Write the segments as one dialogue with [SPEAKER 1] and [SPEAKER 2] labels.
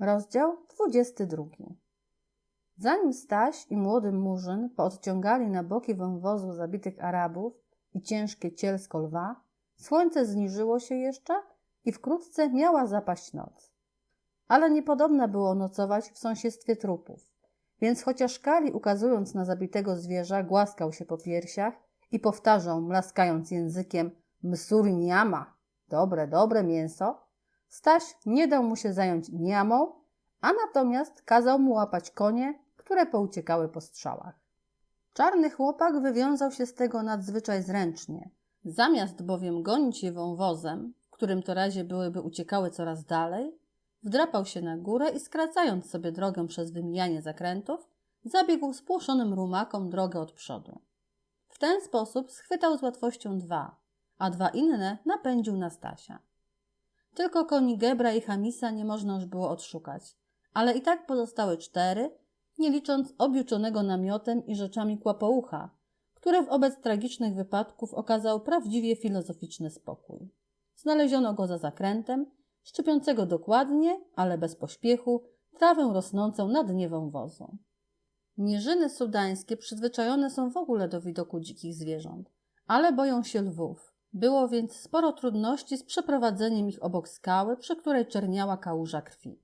[SPEAKER 1] Rozdział 22. Zanim Staś i młody Murzyn poodciągali na boki wąwozu zabitych Arabów i ciężkie cielsko lwa, słońce zniżyło się jeszcze i wkrótce miała zapaść noc. Ale niepodobna było nocować w sąsiedztwie trupów, więc chociaż Kali ukazując na zabitego zwierza głaskał się po piersiach i powtarzał, mlaskając językiem Msuri niama, dobre, dobre mięso, Staś nie dał mu się zająć niamą, a natomiast kazał mu łapać konie, które pouciekały po strzałach. Czarny chłopak wywiązał się z tego nadzwyczaj zręcznie. Zamiast bowiem gonić je wąwozem, w którym to razie byłyby uciekały coraz dalej, wdrapał się na górę i skracając sobie drogę przez wymijanie zakrętów, zabiegł spłoszonym rumakom drogę od przodu. W ten sposób schwytał z łatwością dwa, a dwa inne napędził na Stasia. Tylko koni Gebra i Hamisa nie można już było odszukać, ale i tak pozostały cztery, nie licząc objuczonego namiotem i rzeczami kłapoucha, który wobec tragicznych wypadków okazał prawdziwie filozoficzny spokój. Znaleziono go za zakrętem, szczypiącego dokładnie, ale bez pośpiechu, trawę rosnącą na dnie wąwozu. Mierzyny sudańskie przyzwyczajone są w ogóle do widoku dzikich zwierząt, ale boją się lwów. Było więc sporo trudności z przeprowadzeniem ich obok skały, przy której czerniała kałuża krwi.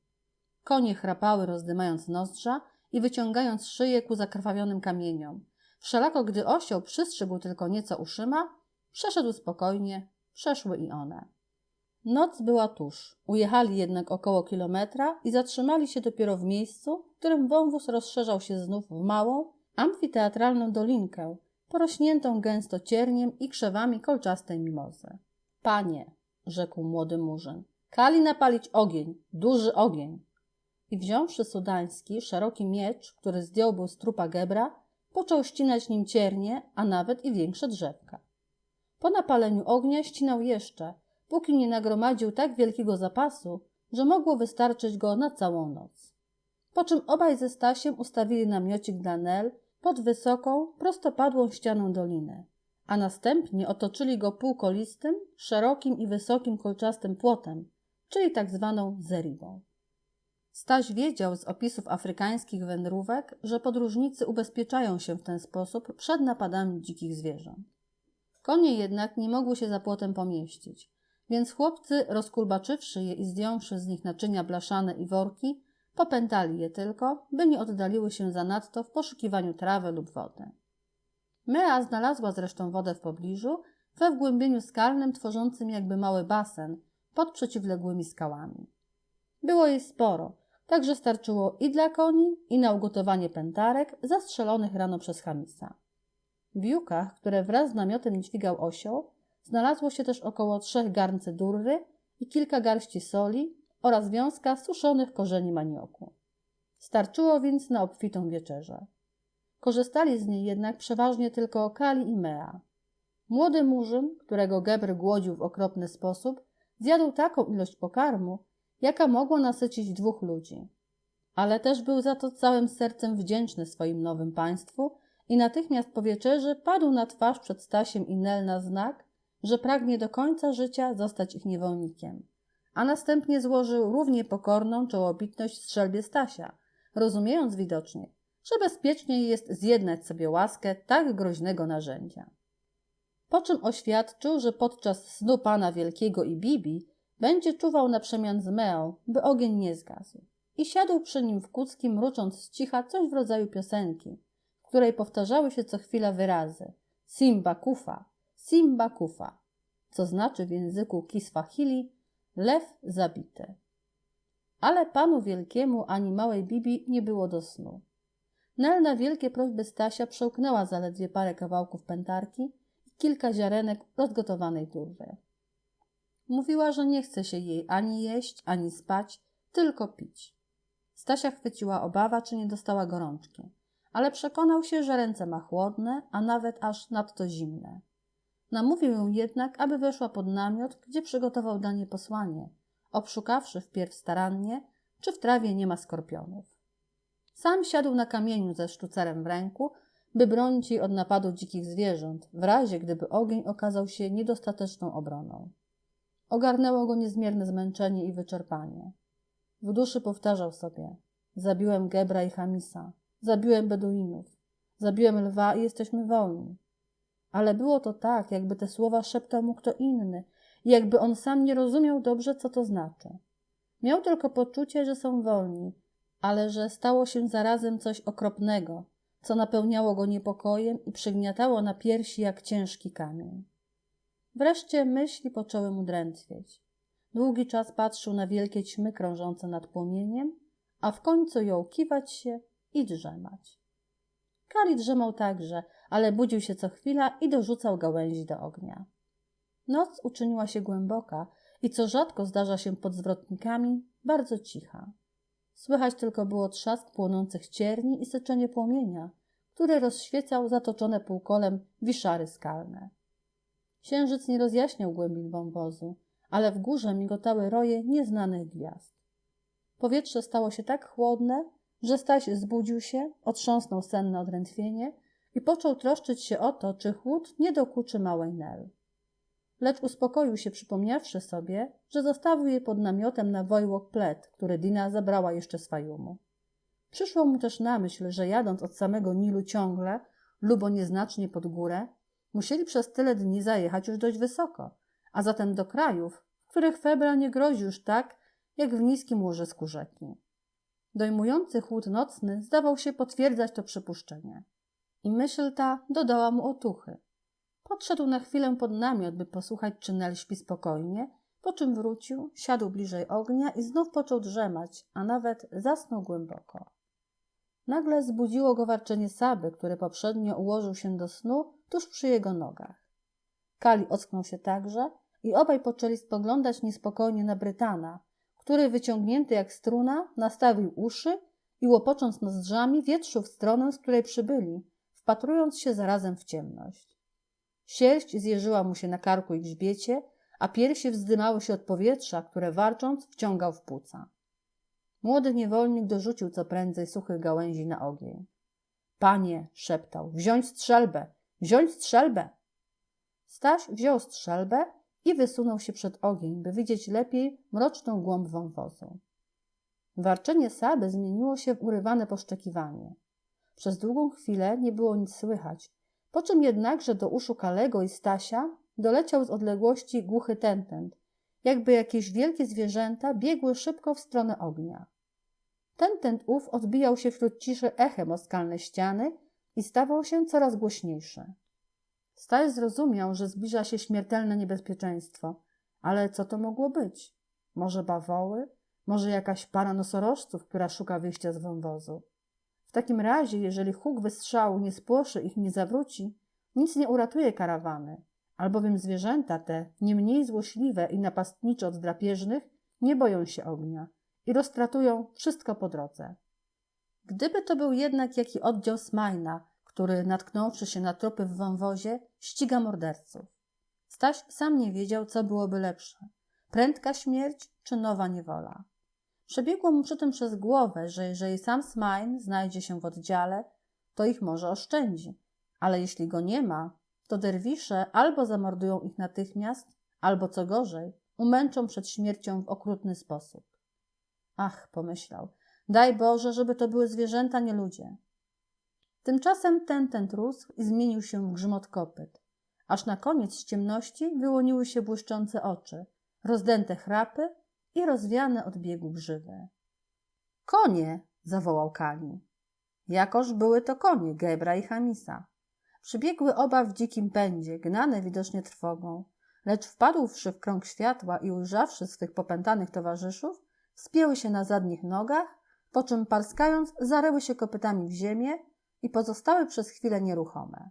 [SPEAKER 1] Konie chrapały, rozdymając nozdrza i wyciągając szyję ku zakrwawionym kamieniom. Wszelako, gdy osioł przystrzegł tylko nieco uszyma, przeszedł spokojnie, przeszły i one. Noc była tuż. Ujechali jednak około kilometra i zatrzymali się dopiero w miejscu, w którym wąwóz rozszerzał się znów w małą, amfiteatralną dolinkę, porośniętą gęsto cierniem i krzewami kolczastej mimozy. Panie, rzekł młody murzyn, kali napalić ogień, duży ogień. I wziąwszy sudański, szeroki miecz, który zdjął był z trupa Gebra, począł ścinać nim ciernie, a nawet i większe drzewka. Po napaleniu ognia ścinał jeszcze, póki nie nagromadził tak wielkiego zapasu, że mogło wystarczyć go na całą noc. Po czym obaj ze Stasiem ustawili namiocik dla Nel pod wysoką, prostopadłą ścianą doliny, a następnie otoczyli go półkolistym, szerokim i wysokim kolczastym płotem, czyli tak zwaną zeribą. Staś wiedział z opisów afrykańskich wędrówek, że podróżnicy ubezpieczają się w ten sposób przed napadami dzikich zwierząt. Konie jednak nie mogły się za płotem pomieścić, więc chłopcy, rozkulbaczywszy je i zdjąwszy z nich naczynia blaszane i worki, popętali je tylko, by nie oddaliły się zanadto w poszukiwaniu trawy lub wody. Mea znalazła zresztą wodę w pobliżu, we wgłębieniu skalnym tworzącym jakby mały basen pod przeciwległymi skałami. Było jej sporo, także starczyło i dla koni, i na ugotowanie pętarek zastrzelonych rano przez Hamisa. W jukach, które wraz z namiotem dźwigał osioł, znalazło się też około trzech garnce durry i kilka garści soli oraz wiązka suszonych korzeni manioku. Starczyło więc na obfitą wieczerzę. Korzystali z niej jednak przeważnie tylko Kali i Mea. Młody murzyn, którego Gebr głodził w okropny sposób, zjadł taką ilość pokarmu, jaka mogła nasycić dwóch ludzi. Ale też był za to całym sercem wdzięczny swoim nowym państwu i natychmiast po wieczerzy padł na twarz przed Stasiem i Nel na znak, że pragnie do końca życia zostać ich niewolnikiem. A następnie złożył równie pokorną czołobitność strzelbie Stasia, rozumiejąc widocznie, że bezpieczniej jest zjednać sobie łaskę tak groźnego narzędzia. Po czym oświadczył, że podczas snu pana wielkiego i Bibi będzie czuwał na przemian z Meą, by ogień nie zgasł. I siadł przy nim w kuckim, mrucząc z cicha coś w rodzaju piosenki, w której powtarzały się co chwila wyrazy Simba kufa, Simba kufa, co znaczy w języku Kiswahili lew zabity. Ale panu wielkiemu ani małej Bibi nie było do snu. Nel na wielkie prośby Stasia przełknęła zaledwie parę kawałków pętarki i kilka ziarenek rozgotowanej durry. Mówiła, że nie chce się jej ani jeść, ani spać, tylko pić. Stasia chwyciła obawa, czy nie dostała gorączki, ale przekonał się, że ręce ma chłodne, a nawet aż nadto zimne. Namówił ją jednak, aby weszła pod namiot, gdzie przygotował dla niej posłanie, obszukawszy wpierw starannie, czy w trawie nie ma skorpionów. Sam siadł na kamieniu ze sztucerem w ręku, by bronić jej od napadu dzikich zwierząt, w razie gdyby ogień okazał się niedostateczną obroną. Ogarnęło go niezmierne zmęczenie i wyczerpanie. W duszy powtarzał sobie: Zabiłem Gebra i Hamisa, zabiłem Beduinów, zabiłem lwa i jesteśmy wolni. Ale było to tak, jakby te słowa szeptał mu kto inny jakby on sam nie rozumiał dobrze, co to znaczy. Miał tylko poczucie, że są wolni, ale że stało się zarazem coś okropnego, co napełniało go niepokojem i przygniatało na piersi jak ciężki kamień. Wreszcie myśli poczęły mu drętwieć. Długi czas patrzył na wielkie ćmy krążące nad płomieniem, a w końcu jął kiwać się i drzemać. Kali drzemał także, ale budził się co chwila i dorzucał gałęzi do ognia. Noc uczyniła się głęboka i co rzadko zdarza się pod zwrotnikami, bardzo cicha. Słychać tylko było trzask płonących cierni i syczenie płomienia, który rozświecał zatoczone półkolem wiszary skalne. Księżyc nie rozjaśniał głębin wąwozu, ale w górze migotały roje nieznanych gwiazd. Powietrze stało się tak chłodne, że Staś zbudził się, otrząsnął senne odrętwienie i począł troszczyć się o to, czy chłód nie dokuczy małej Nel. Lecz uspokoił się, przypomniawszy sobie, że zostawił je pod namiotem na Wojłok Plet, który Dina zabrała jeszcze z Fajumu. Przyszło mu też na myśl, że jadąc od samego Nilu ciągle, lubo nieznacznie pod górę, musieli przez tyle dni zajechać już dość wysoko, a zatem do krajów, w których febra nie grozi już tak, jak w niskim łożysku rzeki. Dojmujący chłód nocny zdawał się potwierdzać to przypuszczenie. I myśl ta dodała mu otuchy. Podszedł na chwilę pod namiot, by posłuchać, czy Nel śpi spokojnie, po czym wrócił, siadł bliżej ognia i znów począł drzemać, a nawet zasnął głęboko. Nagle zbudziło go warczenie Saby, który poprzednio ułożył się do snu tuż przy jego nogach. Kali ocknął się także i obaj poczęli spoglądać niespokojnie na Brytana, który wyciągnięty jak struna nastawił uszy i łopocząc nozdrzami wietrzył w stronę, z której przybyli, wpatrując się zarazem w ciemność. Sierść zjeżyła mu się na karku i grzbiecie, a piersi wzdymały się od powietrza, które warcząc wciągał w płuca. Młody niewolnik dorzucił co prędzej suchych gałęzi na ogień. Panie, szeptał, wziąć strzelbę, wziąć strzelbę. Staś wziął strzelbę i wysunął się przed ogień, by widzieć lepiej mroczną głąb wąwozu. Warczenie Saby zmieniło się w urywane poszczekiwanie. Przez długą chwilę nie było nic słychać, po czym jednakże do uszu Kalego i Stasia doleciał z odległości głuchy tentent, jakby jakieś wielkie zwierzęta biegły szybko w stronę ognia. Tentent ów odbijał się wśród ciszy echem o skalne ściany i stawał się coraz głośniejszy. Staś zrozumiał, że zbliża się śmiertelne niebezpieczeństwo, ale co to mogło być? Może bawoły? Może jakaś para nosorożców, która szuka wyjścia z wąwozu? Takim razie, jeżeli huk wystrzału nie spłoszy ich nie zawróci, nic nie uratuje karawany, albowiem zwierzęta te, nie mniej złośliwe i napastnicze od drapieżnych, nie boją się ognia i roztratują wszystko po drodze. Gdyby to był jednak jaki oddział Smajna, który natknąwszy się na tropy w wąwozie, ściga morderców. Staś sam nie wiedział, co byłoby lepsze prędka śmierć czy nowa niewola. Przebiegło mu przy tym przez głowę, że jeżeli sam Smajn znajdzie się w oddziale, to ich może oszczędzi, ale jeśli go nie ma, to derwisze albo zamordują ich natychmiast, albo co gorzej, umęczą przed śmiercią w okrutny sposób. Ach, pomyślał, daj Boże, żeby to były zwierzęta, nie ludzie. Tymczasem ten ten rósł i zmienił się w grzmot kopyt, aż na koniec z ciemności wyłoniły się błyszczące oczy, rozdęte chrapy i rozwiane od biegu grzywy. Konie! zawołał Kali. Jakoż były to konie Gebra i Hamisa. Przybiegły oba w dzikim pędzie, gnane widocznie trwogą, lecz wpadłszy w krąg światła i ujrzawszy swych popętanych towarzyszów, wspięły się na zadnich nogach, po czym parskając zaryły się kopytami w ziemię i pozostały przez chwilę nieruchome.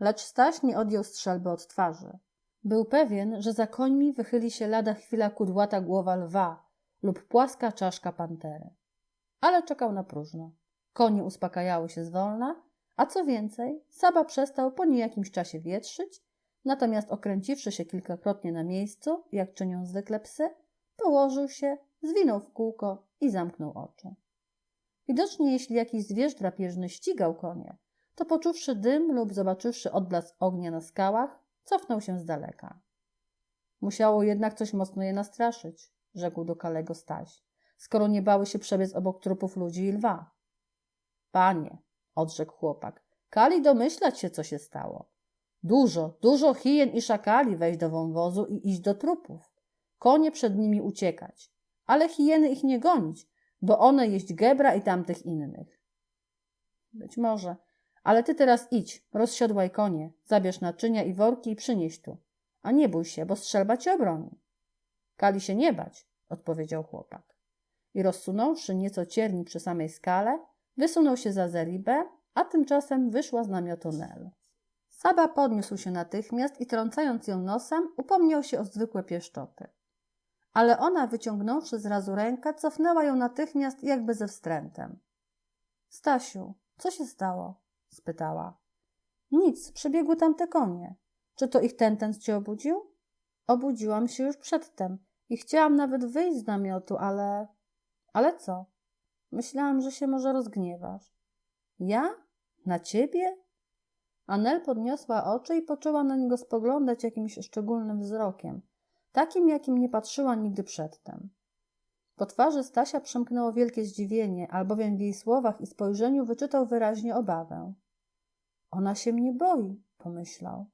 [SPEAKER 1] Lecz Staś nie odjął strzelby od twarzy. Był pewien, że za końmi wychyli się lada chwila kudłata głowa lwa lub płaska czaszka pantery. Ale czekał na próżno. Konie uspokajały się zwolna, a co więcej, Saba przestał po niejakimś czasie wietrzyć, natomiast okręciwszy się kilkakrotnie na miejscu, jak czynią zwykle psy, położył się, zwinął w kółko i zamknął oczy. Widocznie, jeśli jakiś zwierz drapieżny ścigał konie, to poczuwszy dym lub zobaczywszy odblask ognia na skałach, cofnął się z daleka. Musiało jednak coś mocno je nastraszyć, rzekł do Kalego Staś. skoro nie bały się przebiec obok trupów ludzi i lwa. Panie, odrzekł chłopak, kali domyślać się, co się stało. Dużo, dużo hien i szakali wejść do wąwozu i iść do trupów. Konie przed nimi uciekać, ale hieny ich nie gonić, bo one jeść gebra i tamtych innych. Być może, ale ty teraz idź, rozsiodłaj konie, zabierz naczynia i worki i przynieś tu. A nie bój się, bo strzelba cię obroni. Kali się nie bać, odpowiedział chłopak. I rozsunąwszy nieco cierni przy samej skale, wysunął się za Zeribę, a tymczasem wyszła z namiotu Nel. Saba podniósł się natychmiast i trącając ją nosem, upomniał się o zwykłe pieszczoty. Ale ona, wyciągnąwszy zrazu rękę, cofnęła ją natychmiast jakby ze wstrętem. Stasiu, co się stało? Spytała. Nic, przebiegły tamte konie. Czy to ich ten cię obudził? Obudziłam się już przedtem i chciałam nawet wyjść z namiotu, ale... Ale co? Myślałam, że się może rozgniewasz. Ja? Na ciebie? Anel podniosła oczy i poczęła na niego spoglądać jakimś szczególnym wzrokiem, takim, jakim nie patrzyła nigdy przedtem. Po twarzy Stasia przemknęło wielkie zdziwienie, albowiem w jej słowach i spojrzeniu wyczytał wyraźnie obawę. Ona się mnie boi, pomyślał.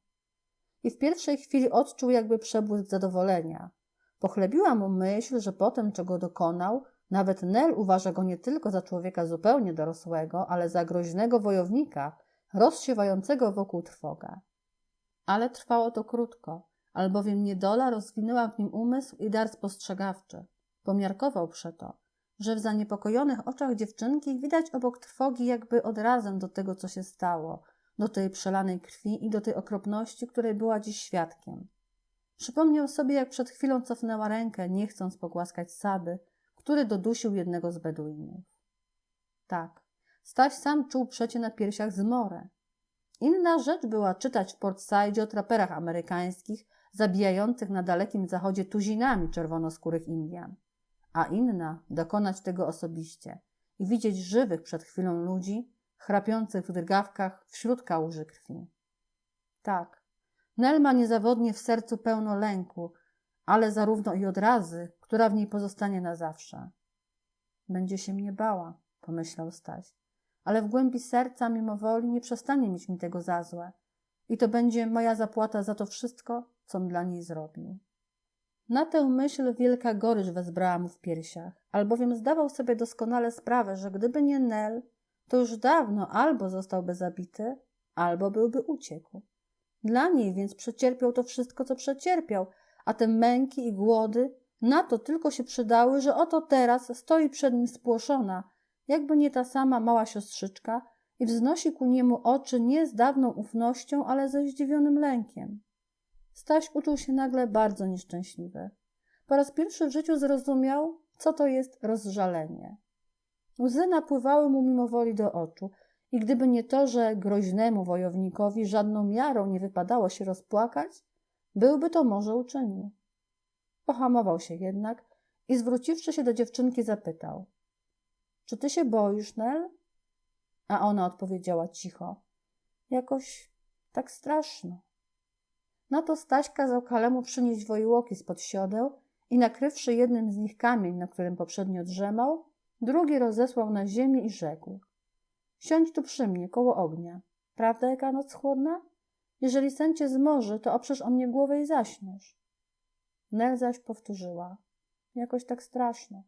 [SPEAKER 1] I w pierwszej chwili odczuł jakby przebłysk zadowolenia. Pochlebiła mu myśl, że po tym, czego dokonał, nawet Nel uważa go nie tylko za człowieka zupełnie dorosłego, ale za groźnego wojownika, rozsiewającego wokół trwogę. Ale trwało to krótko, albowiem niedola rozwinęła w nim umysł i dar spostrzegawczy. Pomiarkował przeto, że w zaniepokojonych oczach dziewczynki widać obok trwogi jakby odrazem do tego, co się stało, do tej przelanej krwi i do tej okropności, której była dziś świadkiem. Przypomniał sobie, jak przed chwilą cofnęła rękę, nie chcąc pogłaskać Saby, który dodusił jednego z Beduinów. Tak, Staś sam czuł przecie na piersiach zmorę. Inna rzecz była czytać w Port Said o traperach amerykańskich zabijających na dalekim zachodzie tuzinami czerwonoskórych Indian, a inna dokonać tego osobiście i widzieć żywych przed chwilą ludzi, chrapiących w drgawkach wśród kałuży krwi. Tak, Nel ma niezawodnie w sercu pełno lęku, ale zarówno i odrazy, która w niej pozostanie na zawsze. Będzie się mnie bała, pomyślał Staś, ale w głębi serca mimowoli nie przestanie mieć mi tego za złe i to będzie moja zapłata za to wszystko, com dla niej zrobił. Na tę myśl wielka gorycz wezbrała mu w piersiach, albowiem zdawał sobie doskonale sprawę, że gdyby nie Nel, to już dawno albo zostałby zabity, albo byłby uciekł. Dla niej więc przecierpiał to wszystko, co przecierpiał, a te męki i głody na to tylko się przydały, że oto teraz stoi przed nim spłoszona, jakby nie ta sama mała siostrzyczka i wznosi ku niemu oczy nie z dawną ufnością, ale ze zdziwionym lękiem. Staś uczuł się nagle bardzo nieszczęśliwy. Po raz pierwszy w życiu zrozumiał, co to jest rozżalenie. Łzy napływały mu mimowoli do oczu i gdyby nie to, że groźnemu wojownikowi żadną miarą nie wypadało się rozpłakać, byłby to może uczynił. Pohamował się jednak i zwróciwszy się do dziewczynki zapytał – czy ty się boisz, Nel? A ona odpowiedziała cicho – jakoś tak straszno. Na to Staś kazał Kalemu przynieść wojłoki spod siodeł i nakrywszy jednym z nich kamień, na którym poprzednio drzemał, drugi rozesłał na ziemię i rzekł – siądź tu przy mnie, koło ognia. Prawda, jaka noc chłodna? Jeżeli sen cię zmoży, to oprzesz o mnie głowę i zaśniesz. Nel zaś powtórzyła. Jakoś tak straszno.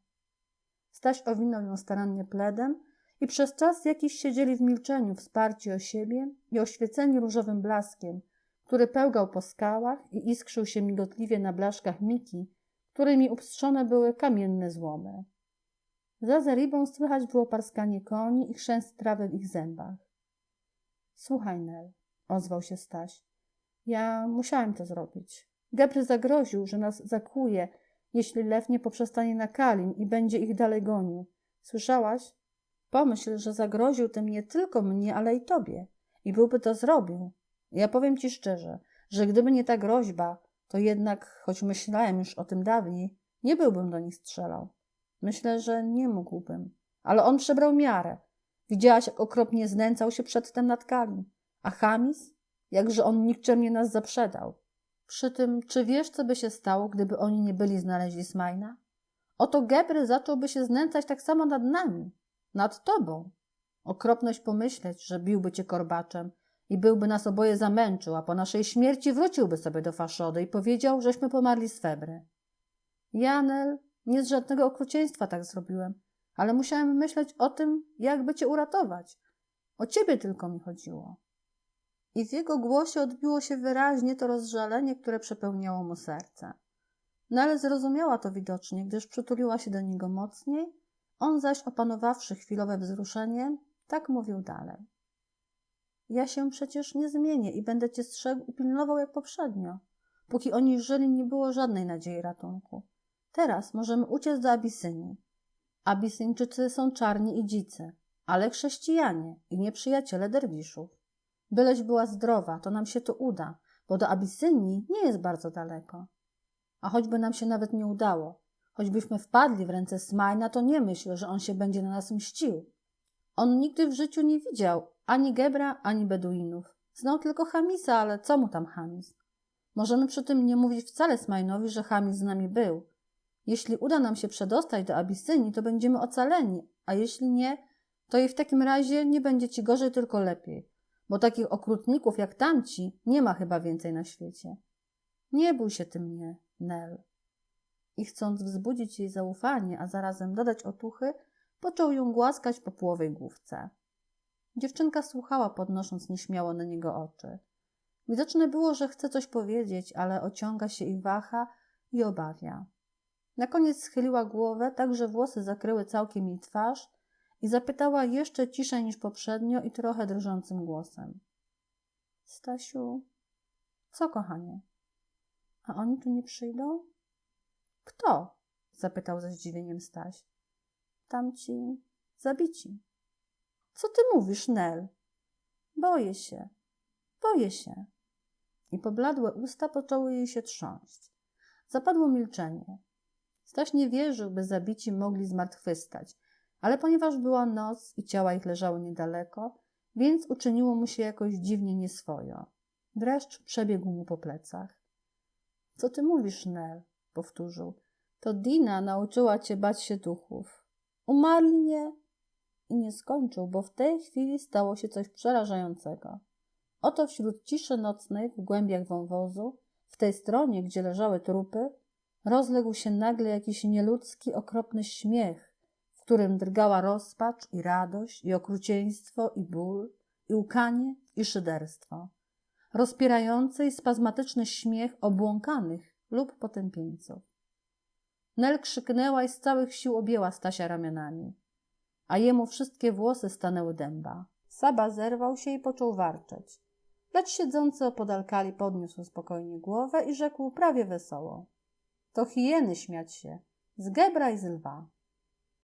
[SPEAKER 1] Staś owinął ją starannie pledem i przez czas jakiś siedzieli w milczeniu, wsparci o siebie i oświeceni różowym blaskiem, który pełgał po skałach i iskrzył się migotliwie na blaszkach Miki, którymi upstrzone były kamienne złomy. Za zeribą słychać było parskanie koni i chrzęst trawy w ich zębach. Słuchaj, Nel, ozwał się Staś. Ja musiałem to zrobić. Gebry zagroził, że nas zakuje, jeśli lew nie poprzestanie na Kalim i będzie ich dalej gonił. Słyszałaś? Pomyśl, że zagroził tym nie tylko mnie, ale i tobie. I byłby to zrobił. Ja powiem ci szczerze, że gdyby nie ta groźba, to jednak, choć myślałem już o tym dawniej, nie byłbym do nich strzelał. Myślę, że nie mógłbym. Ale on przebrał miarę. Widziałaś, jak okropnie znęcał się przedtem nad Kalim. A Hamis? Jakże on nikczemnie nas zaprzedał. Przy tym, czy wiesz, co by się stało, gdyby oni nie byli znaleźli Smajna? Oto Gebry zacząłby się znęcać tak samo nad nami, nad tobą. Okropność pomyśleć, że biłby cię korbaczem i byłby nas oboje zamęczył, a po naszej śmierci wróciłby sobie do faszody i powiedział, żeśmy pomarli z febry. Janel, nie z żadnego okrucieństwa tak zrobiłem, ale musiałem myśleć o tym, jakby cię uratować. O ciebie tylko mi chodziło. I w jego głosie odbiło się wyraźnie to rozżalenie, które przepełniało mu serce. Nele zrozumiała to widocznie, gdyż przytuliła się do niego mocniej, on zaś opanowawszy chwilowe wzruszenie, tak mówił dalej. Ja się przecież nie zmienię i będę cię strzegł i pilnował jak poprzednio. Póki oni żyli, nie było żadnej nadziei ratunku. Teraz możemy uciec do Abisynii. Abisyńczycy są czarni i dzicy, ale chrześcijanie i nieprzyjaciele derwiszów. Byleś była zdrowa, to nam się to uda, bo do Abysynii nie jest bardzo daleko. A choćby nam się nawet nie udało, choćbyśmy wpadli w ręce Smajna, to nie myśl, że on się będzie na nas mścił. On nigdy w życiu nie widział ani Gebra, ani Beduinów. Znał tylko Hamisa, ale co mu tam Hamis? Możemy przy tym nie mówić wcale Smajnowi, że Hamis z nami był. Jeśli uda nam się przedostać do Abysynii, to będziemy ocaleni, a jeśli nie, to i w takim razie nie będzie ci gorzej, tylko lepiej, bo takich okrutników jak tamci nie ma chyba więcej na świecie. Nie bój się ty mnie, Nel. I chcąc wzbudzić jej zaufanie, a zarazem dodać otuchy, począł ją głaskać po połowej główce. Dziewczynka słuchała, podnosząc nieśmiało na niego oczy. Widoczne było, że chce coś powiedzieć, ale ociąga się i waha i obawia. Na koniec schyliła głowę, tak że włosy zakryły całkiem jej twarz i zapytała jeszcze ciszej niż poprzednio i trochę drżącym głosem. Stasiu, co kochanie? A oni tu nie przyjdą? Kto? zapytał ze zdziwieniem Staś. Tamci zabici. Co ty mówisz, Nel? Boję się, boję się. I pobladłe usta poczęły jej się trząść. Zapadło milczenie. Staś nie wierzył, by zabici mogli zmartwychwstać, ale ponieważ była noc i ciała ich leżały niedaleko, więc uczyniło mu się jakoś dziwnie nieswojo. Dreszcz przebiegł mu po plecach. Co ty mówisz, Nel? powtórzył. To Dina nauczyła cię bać się duchów. Umarli nie? I nie skończył, bo w tej chwili stało się coś przerażającego. Oto wśród ciszy nocnej, w głębiach wąwozu, w tej stronie, gdzie leżały trupy, rozległ się nagle jakiś nieludzki, okropny śmiech, w którym drgała rozpacz i radość, i okrucieństwo, i ból, i łkanie, i szyderstwo. Rozpierający i spazmatyczny śmiech obłąkanych lub potępieńców. Nel krzyknęła i z całych sił objęła Stasia ramionami, a jemu wszystkie włosy stanęły dęba. Saba zerwał się i począł warczeć. Lecz siedzący opodal Kali podniósł spokojnie głowę i rzekł prawie wesoło. To hieny śmiać się, z gebra i z lwa.